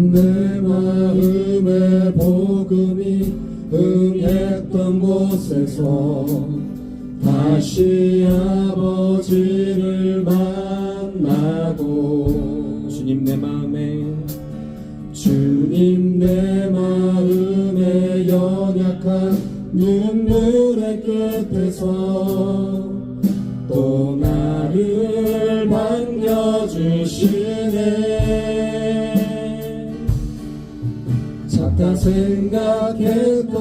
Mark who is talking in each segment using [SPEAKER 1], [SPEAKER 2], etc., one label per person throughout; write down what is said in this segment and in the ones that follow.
[SPEAKER 1] 내 마음의 복음이 응했던 곳에서 다시 아버지를 만나고
[SPEAKER 2] 주님 내 마음에
[SPEAKER 1] 주님 내 마음의 연약한 눈물의 끝에서 또 나를 반겨주시 작다 생각했던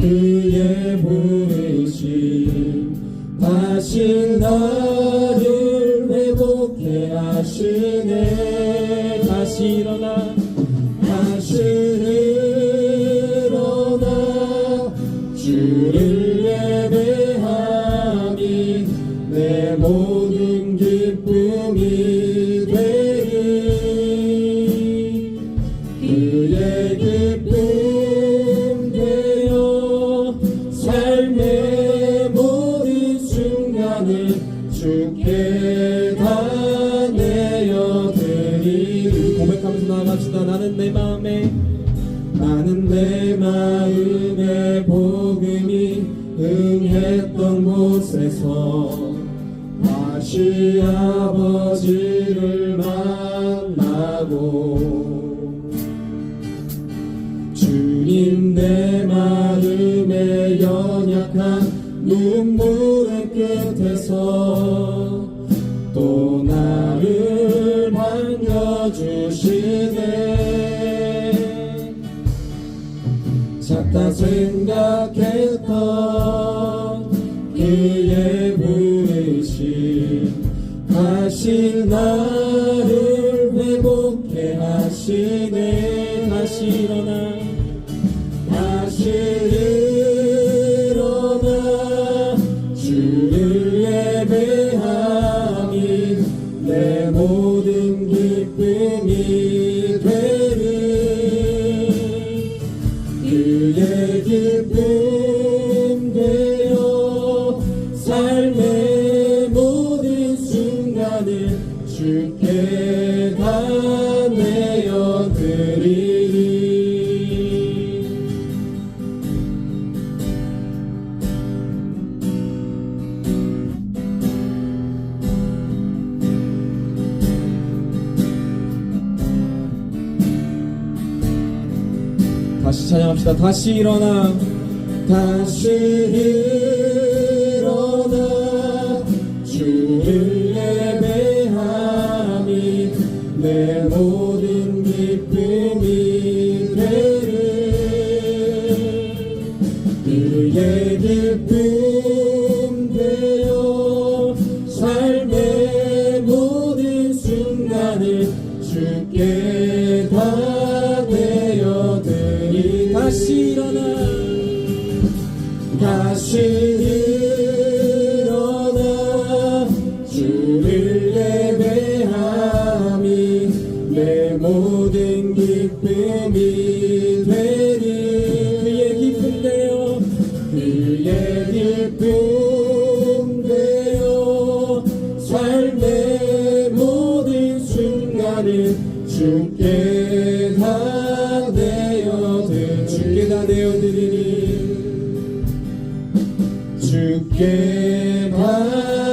[SPEAKER 1] 그의 부르심 다시 나를 회복해 하시네.
[SPEAKER 2] 다시 일어나.
[SPEAKER 1] 다시 일어나. 주를 예배하니 내 모든 기쁨이
[SPEAKER 2] 하면서 나아갑시다. 나는 내 마음에
[SPEAKER 1] 나는 내 마음의 복음이 응했던 곳에서 다시 아버지를 만나고 주님 내 마음의 연약한 눈물의 끝에서 또 반겨주시네. 작다 생각했던 그의 부르심 다시 나를 회복해 하시네.
[SPEAKER 2] 다시 일어나.
[SPEAKER 1] 다시 일어나 주를 예배하니 내 모든 주께 다 내어 드리리.
[SPEAKER 2] 다시 찬양합시다. 다시 일어나.
[SPEAKER 1] 다시 일어나 그의 기쁨 되어 삶의 모든 순간을 주께 다 되어 드리.
[SPEAKER 2] 다시 일어나.
[SPEAKER 1] 다시 일어나. 주를 예배하니 내 모든 기쁨이 기쁨 되어 삶의 모든 순간을 주께 다 내어드리 주께 다 내어드리니. 주께 다